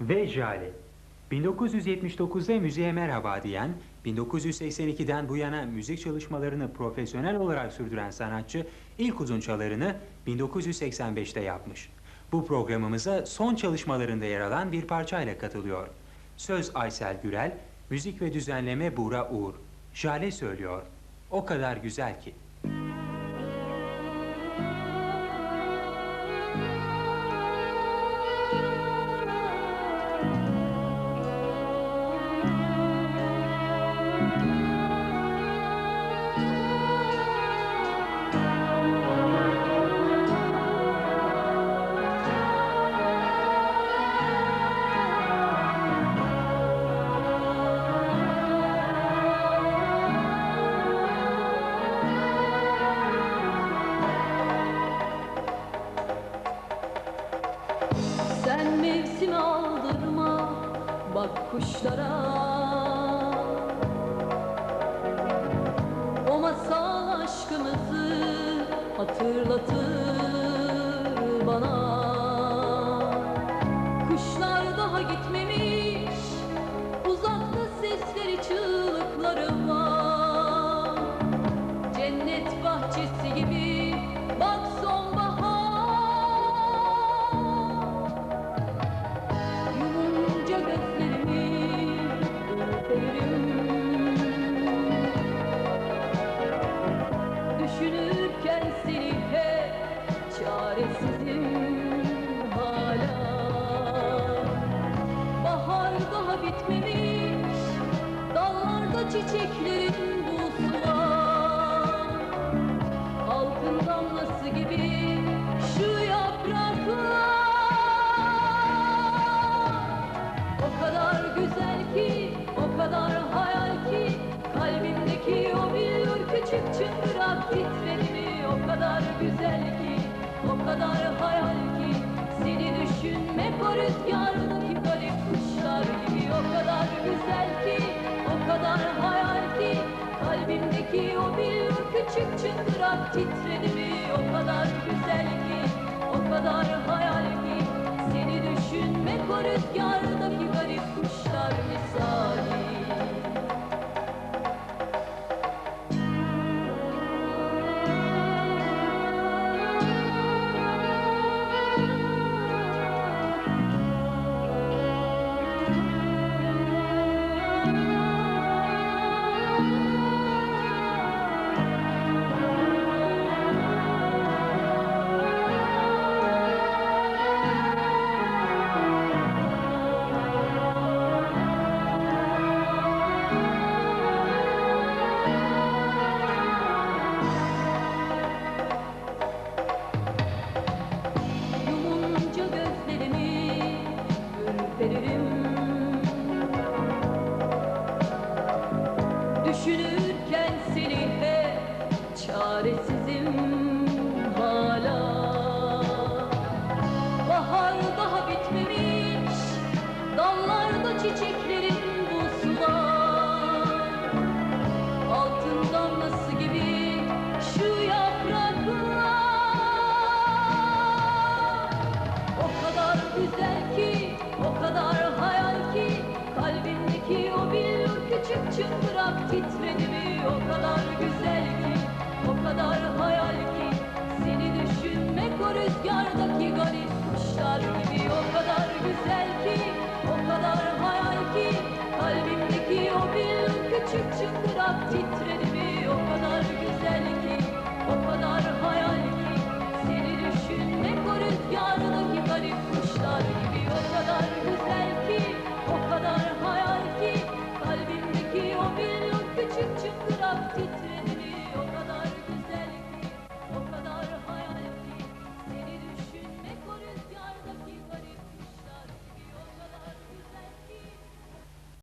Ve Jale. 1979'da müziğe merhaba diyen, 1982'den bu yana müzik çalışmalarını profesyonel olarak sürdüren sanatçı ilk uzun çalarını 1985'te yapmış. Bu programımıza son çalışmalarında yer alan bir parçayla katılıyor. Söz Aysel Gürel, müzik ve düzenleme Buğra Uğur. Jale söylüyor. O kadar güzel ki. Bak kuşlara. O masal aşkımızı hatırlatır bana çiçeklerin bulsu var Altın damlası gibi şu yapraklar O kadar güzel ki, o kadar hayal ki Kalbimdeki o bir küçük çıngırak titredi mi? O kadar güzel ki, o kadar hayal ki Seni düşünmek o rüzgardaki garip Kalbimdeki o bir küçük çıngırak titredi mi O titrenimi o kadar güzel ki O kadar hayal ki. Seni düşünmek o rüzgardaki garip kuşlar gibi. O kadar güzel ki O kadar hayal ki. Kalbimdeki o bir küçük çıngırak titredi